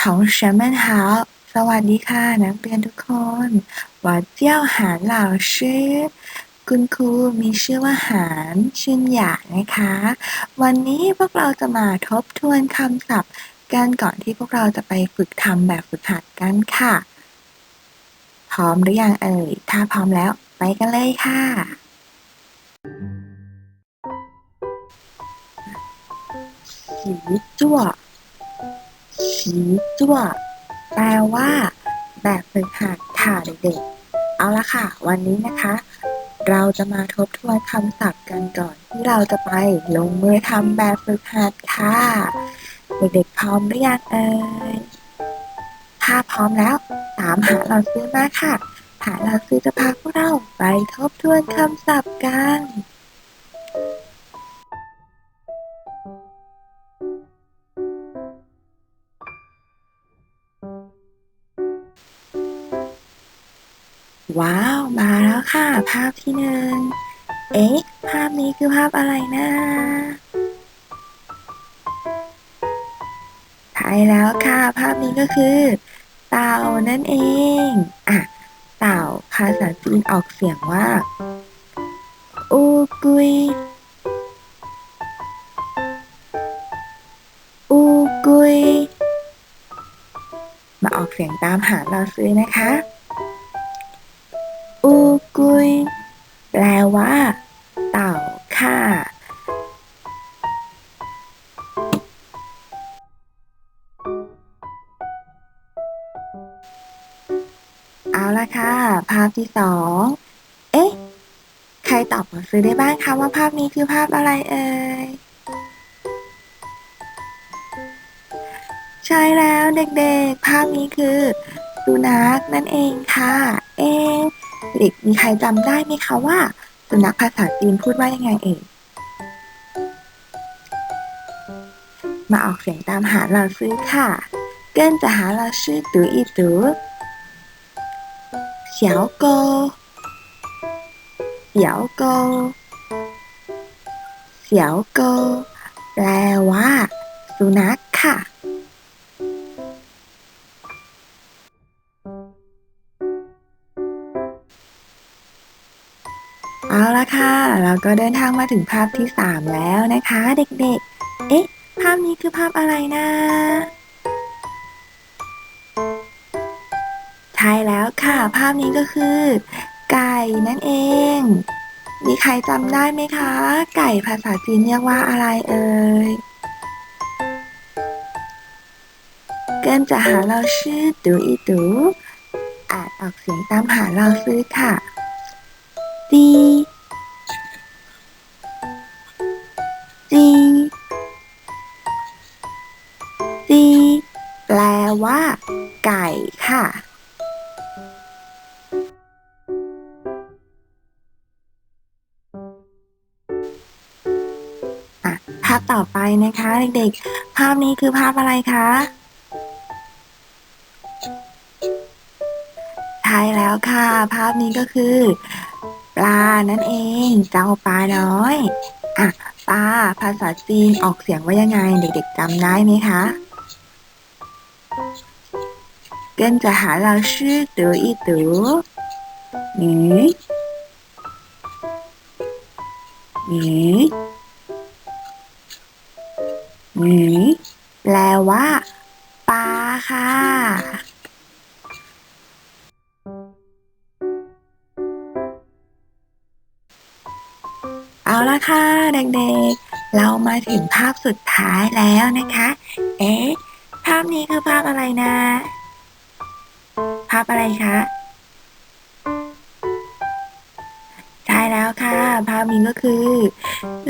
เขาฉันมันหาสวัสดีค่ะ นักเรียนทุกคนว่าเจ้าหานเหลาชื่อคุณครูมีชื่อว่าหานชื่นหยางนะคะ วันนี้พวกเราจะมาทบทวนคำศัพท์กันก่อนที่พวกเราจะไปฝึกทำแบบฝึกหัดกันค่ะ พร้อมหรือยังเอ่ยถ้าพร้อมแล้วไปกันเลยค่ะ สีจั่ว สีจั่วแปลว่า แบบฝึกหัดค่ะเด็กๆ เอาละค่ะ วันนี้นะคะ เราจะมาทบทวนคำศัพท์กันก่อน ที่เราจะไปลงมือทำแบบฝึกหัดค่ะ เด็กๆพร้อมหรือยังเอ่ยถ้าพร้อมแล้ว ตามหาเราซื้อมาค่ะหาเราซื้อจะพาพวกเราไปทบทวนคำศัพท์กัน ว้าว มาแล้วค่ะ ภาพที่หนึ่ง เอ๊ะ ภาพนี้คือภาพอะไรนะใช่แล้วค่ะ ภาพนี้ก็คือ เต่านั่นเอง อะ เต่าภาษาจีนออกเสียงว่า อูกุย อูกุย มาออกเสียงตามหาเราซื้อนะคะ กุย แปลว่า เต่าค่ะ เอาละค่ะ ภาพที่สอง เอ๊ะ ใครตอบมาซื้อได้บ้างคะว่าภาพนี้คือภาพอะไรเอ่ย ใช่แล้วเด็กๆ ภาพนี้คือสุนัขนั่นเองค่ะ เอ๊ะ เด็กมีใครจำได้ไหมคะว่าสุนัขภาษาจีนพูดว่ายังไงเองมาออกเสียงตามหาเราซื้อค่ะเกินจะหาเราซื้อตืออีตือเสี่ยวโกเสี่ยวโกเสี่ยวโกแปลว่าสุนัขค่ะ เอาละค่ะ เราก็เดินทางมาถึงภาพที่ 3 แล้วนะคะ เด็กๆ เอ๊ะ ภาพนี้คือภาพอะไรนะ ใช่แล้วค่ะ ภาพนี้ก็คือ ไก่นั่นเอง มีใครจำได้ไหมคะ ไก่ภาษาจีนเรียกว่าอะไรเอ่ย跟着หาเราชื่อดูอีดูอ่านออกเสียงตามหาเราซื้อค่ะ จีจีจีแปลว่า ไก่ค่ะ อะ ภาพต่อไปนะคะ เด็กๆ ภาพนี้คือภาพอะไรคะใช่แล้วค่ะ ภาพนี้ก็คือ ปลานั่นเอง เจ้าปลาน้อย อ่ะ ปลาภาษาจีนออกเสียงว่ายังไง เด็กๆจำได้ไหมคะ跟着หาเราชื่อ读一读鱼鱼鱼แปลว่า ปลาค่ะ เอาละค่ะเด็กๆ เรามาถึงภาพสุดท้ายแล้วนะคะ เอ๊ะ ภาพนี้คือภาพอะไรนะ ภาพอะไรคะ ใช่แล้วค่ะ ภาพนี้ก็คือ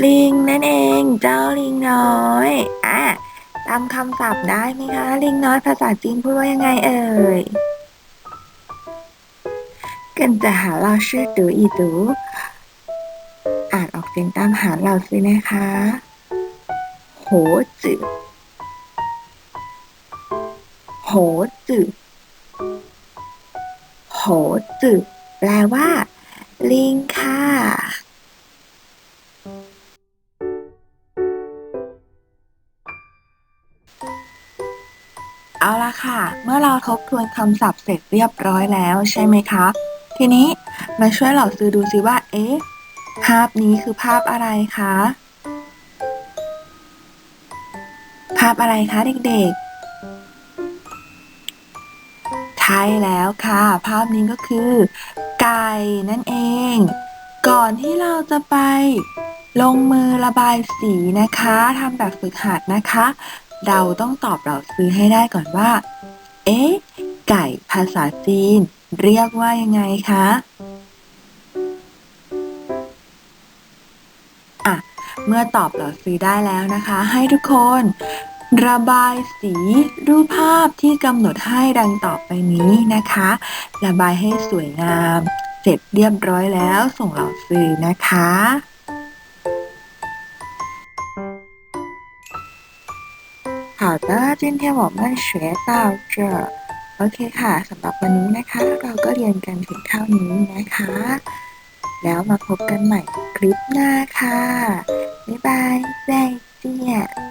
ลิงนั่นเอง เจ้าลิงน้อย อ่ะจำคำศัพท์ได้ไหมคะ ลิงน้อยภาษาจีนพูดว่ายังไงเอ่ย跟着หาเราชื่อ读一读 อ่านออกเสียงตามหาเราสินะคะ โหจือโหจือโหจือแปลว่า ลิงค่ะเอาละค่ะ เมื่อเราทบทวนคำศัพท์เสร็จเรียบร้อยแล้วใช่ไหมคะ ทีนี้มาช่วยเหล่าซื้อดูสิว่า เอ๊ะ ภาพนี้คือภาพอะไรคะ ภาพอะไรคะเด็กๆ ใช่แล้วค่ะ ภาพนี้ก็คือ ไก่นั่นเอง ก่อนที่เราจะไป ลงมือระบายสีนะคะทำแบบฝึกหัดนะคะ เราต้องตอบเราซื้อให้ได้ก่อนว่า เอ๊ะ ไก่ภาษาจีน เรียกว่ายังไงคะอะ เมื่อตอบเราซื้อได้แล้วนะคะ ให้ทุกคน ระบายสีรูปภาพที่กำหนดให้ดังต่อไปนี้นะคะ ระบายให้สวยงาม เสร็จเรียบร้อยแล้วส่งเราซื้อนะคะ 好的，今天我们学到这。โอเคค่ะสำหรับวันนี้นะคะ เราก็เรียนกันถึงเท่านี้นะคะ แล้วมาพบกันใหม่คลิปหน้าค่ะ บ๊ายบาย再见